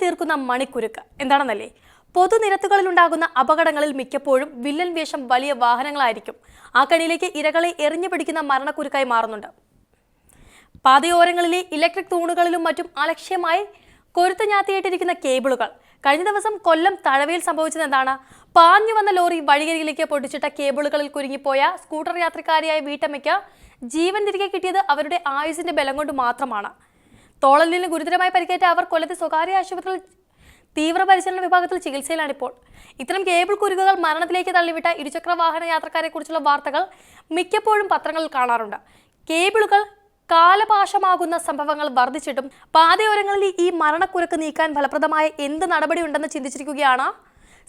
തീർക്കുന്ന മണിക്കുരുക്ക്. എന്താണെന്നല്ലേ? പൊതുനിരത്തുകളിലുണ്ടാകുന്ന അപകടങ്ങളിൽ മിക്കപ്പോഴും വില്ലൻ വേഷം വലിയ വാഹനങ്ങളായിരിക്കും. ആ കണിയിലേക്ക് ഇരകളെ എറിഞ്ഞു പിടിക്കുന്ന മരണക്കുരുക്കായി മാറുന്നുണ്ട്. പാതയോരങ്ങളിലെ ഇലക്ട്രിക് തൂണുകളിലും മറ്റും അലക്ഷ്യമായി കൊരുത്ത് ഞാത്തിയിട്ടിരിക്കുന്ന കേബിളുകൾ. കഴിഞ്ഞ ദിവസം കൊല്ലം തഴവയിൽ സംഭവിച്ചത് എന്താണ്? പാഞ്ഞു വന്ന ലോറി വഴിയരികിലേക്ക് പൊട്ടിച്ചിട്ട കേബിളുകളിൽ കുരുങ്ങിപ്പോയ സ്കൂട്ടർ യാത്രക്കാരിയായ വീട്ടമ്മയ്ക്ക് ജീവൻ തിരികെ കിട്ടിയത് അവരുടെ ആയുസിന്റെ ബലം കൊണ്ട് മാത്രമാണ്. തോളലിന് ഗുരുതരമായി പരിക്കേറ്റ അവർ കൊല്ലത്തെ സ്വകാര്യ ആശുപത്രിയിൽ തീവ്രപരിചരണ വിഭാഗത്തിൽ ചികിത്സയിലാണിപ്പോൾ. ഇത്തരം കേബിൾ കുരുക്കുകൾ മരണത്തിലേക്ക് തള്ളിവിട്ട ഇരുചക്ര വാഹന യാത്രക്കാരെ കുറിച്ചുള്ള വാർത്തകൾ മിക്കപ്പോഴും പത്രങ്ങളിൽ കാണാറുണ്ട്. കേബിളുകൾ കാലപാശമാകുന്ന സംഭവങ്ങൾ വർദ്ധിച്ചിട്ടും പാതയോരങ്ങളിൽ ഈ മരണക്കുരക്ക് നീക്കാൻ ഫലപ്രദമായ എന്ത് നടപടിയുണ്ടെന്ന് ചിന്തിച്ചിരിക്കുകയാണ്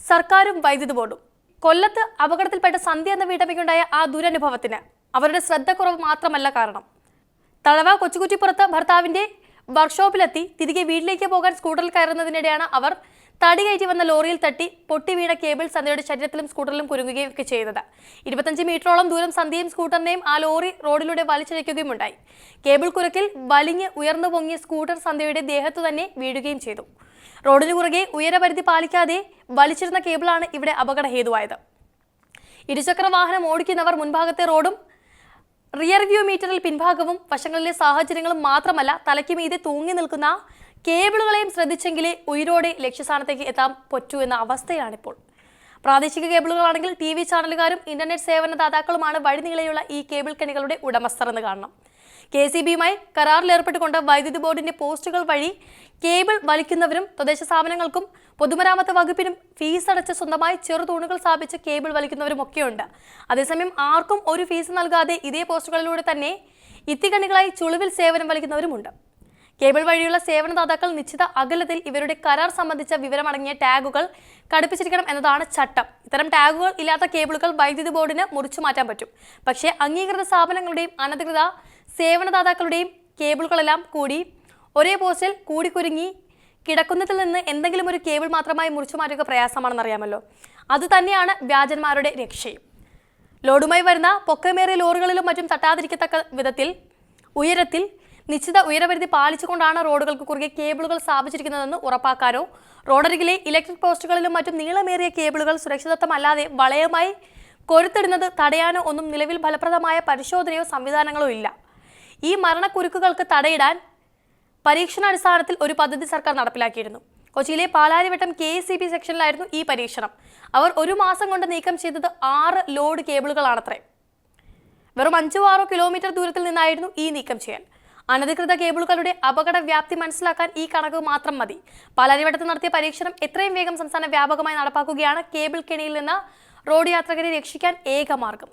സർക്കാരും വൈദ്യുതി ബോർഡും. കൊല്ലത്ത് അപകടത്തിൽപ്പെട്ട സന്ധ്യ എന്ന വീട്ടമ്മയ്ക്കുണ്ടായ ആ ദുരനുഭവത്തിന് അവരുടെ ശ്രദ്ധക്കുറവ് മാത്രമല്ല കാരണം. തഴവ കൊച്ചുകുറ്റിപ്പുറത്ത് ഭർത്താവിന്റെ വർക്ക്ഷോപ്പിലെത്തി. തിരികെ വീട്ടിലേക്ക് പോകാൻ സ്കൂട്ടറിൽ കയറുന്നതിനിടെയാണ് അവർ തടി കയറ്റി വന്ന ലോറിയിൽ തട്ടി പൊട്ടി വീണ കേബിൾ സന്ധ്യയുടെ ശരീരത്തിലും സ്കൂട്ടറിലും കുരുങ്ങുകയും ഒക്കെ ചെയ്തത്. ഇരുപത്തഞ്ച് മീറ്ററോളം ദൂരം സന്ധ്യയും സ്കൂട്ടറിനെയും ആ ലോറി റോഡിലൂടെ വലിച്ചിഴയ്ക്കുകയും ഉണ്ടായി കേബിൾ കുരക്കിൽ വലിഞ്ഞ് ഉയർന്നു പൊങ്ങിയ സ്കൂട്ടർ സന്ധ്യയുടെ ദേഹത്തു തന്നെ വീഴുകയും ചെയ്തു. റോഡിന് കുറുകെ ഉയരപരിധി പാലിക്കാതെ വലിച്ചിരുന്ന കേബിളാണ് ഇവിടെ അപകട ഹേതുവായത് ഇരുചക്ര വാഹനം ഓടിക്കുന്നവർ മുൻഭാഗത്തെ റോഡും റിയർ വ്യൂ മീറ്ററിൽ പിൻഭാഗവും വശങ്ങളിലെ സാഹചര്യങ്ങളും മാത്രമല്ല തലയ്ക്ക് മീതെ തൂങ്ങി നിൽക്കുന്ന കേബിളുകളെയും ശ്രദ്ധിച്ചെങ്കിലേ ഉയരോടെ ലക്ഷ്യസ്ഥാനത്തേക്ക് എത്താൻ പറ്റൂ എന്ന അവസ്ഥയാണിപ്പോൾ. പ്രാദേശിക കേബിളുകളാണെങ്കിൽ ടി വി ചാനലുകാരും ഇന്റർനെറ്റ് സേവനദാതാക്കളുമാണ് വഴിനീളെയുള്ള ഈ കേബിൾ കെണികളുടെ ഉടമസ്ഥർ എന്ന് കാണണം. കെ സി ബിയുമായി കരാറിലേർപ്പെട്ടുകൊണ്ട് വൈദ്യുതി ബോർഡിന്റെ പോസ്റ്റുകൾ വഴി കേബിൾ വലിക്കുന്നവരും തദ്ദേശ സ്ഥാപനങ്ങൾക്കും പൊതുമരാമത്ത് വകുപ്പിനും ഫീസ് അടച്ച് സ്വന്തമായി ചെറുതൂണുകൾ സ്ഥാപിച്ച് കേബിൾ വലിക്കുന്നവരും ഒക്കെയുണ്ട്. അതേസമയം ആർക്കും ഒരു ഫീസ് നൽകാതെ ഇതേ പോസ്റ്റുകളിലൂടെ തന്നെ ഇത്തികണികളായി ചുളിവിൽ സേവനം വലിക്കുന്നവരുമുണ്ട്. കേബിൾ വഴിയുള്ള സേവനദാതാക്കൾ നിശ്ചിത അകലത്തിൽ ഇവരുടെ കരാർ സംബന്ധിച്ച വിവരമടങ്ങിയ ടാഗുകൾ ഘടിപ്പിച്ചിരിക്കണം എന്നതാണ് ചട്ടം. ഇത്തരം ടാഗുകൾ ഇല്ലാത്ത കേബിളുകൾ വൈദ്യുതി ബോർഡിന് മുറിച്ചു മാറ്റാൻ പറ്റും. പക്ഷേ അംഗീകൃത സ്ഥാപനങ്ങളുടെയും അനധികൃത സേവനദാതാക്കളുടെയും കേബിളുകളെല്ലാം കൂടി ഒരേ പോസ്റ്റിൽ കൂടിക്കുരുങ്ങി കിടക്കുന്നതിൽ നിന്ന് എന്തെങ്കിലും ഒരു കേബിൾ മാത്രമായി മുറിച്ചു മാറ്റുക പ്രയാസമാണെന്ന് അറിയാമല്ലോ അത് തന്നെയാണ് വ്യാജന്മാരുടെ രക്ഷയും. ലോഡുമായി വരുന്ന പൊക്കമേറിയ ലോറികളിലും മറ്റും തട്ടാതിരിക്കത്തക്ക വിധത്തിൽ ഉയരത്തിൽ നിശ്ചിത ഉയരപരിധി പാലിച്ചുകൊണ്ടാണ് റോഡുകൾക്ക് കുറുകെ കേബിളുകൾ സ്ഥാപിച്ചിരിക്കുന്നതെന്ന് ഉറപ്പാക്കാനോ റോഡരികിലെ ഇലക്ട്രിക് പോസ്റ്റുകളിലും മറ്റും നീളമേറിയ കേബിളുകൾ സുരക്ഷിതത്വമല്ലാതെ വളയമായി കൊരുത്തിടുന്നത് തടയാനോ ഒന്നും നിലവിൽ ഫലപ്രദമായ പരിശോധനയോ സംവിധാനങ്ങളോ ഇല്ല. ഈ മരണക്കുരുക്കുകൾക്ക് തടയിടാൻ പരീക്ഷണാടിസ്ഥാനത്തിൽ ഒരു പദ്ധതി സർക്കാർ നടപ്പിലാക്കിയിരുന്നു. കൊച്ചിയിലെ പാലാരിവട്ടം കെ സി ബി സെക്ഷനിലായിരുന്നു ഈ പരീക്ഷണം. അവർ ഒരു മാസം കൊണ്ട് നീക്കം ചെയ്തത് ആറ് ലോഡ് കേബിളുകളാണത്രേ. വെറും അഞ്ചോ ആറോ കിലോമീറ്റർ ദൂരത്തിൽ നിന്നായിരുന്നു ഈ നീക്കം ചെയ്യൽ. അനധികൃത കേബിളുകളുടെ അപകട വ്യാപ്തി മനസ്സിലാക്കാൻ ഈ കണക്ക് മാത്രം മതി. പാലാരിവട്ടത്ത് നടത്തിയ പരീക്ഷണം എത്രയും വേഗം സംസ്ഥാന വ്യാപകമായി നടപ്പാക്കുകയാണ് കേബിൾ കെണിയിൽ നിന്ന് റോഡ് യാത്രകരെ രക്ഷിക്കാൻ ഏക മാർഗം.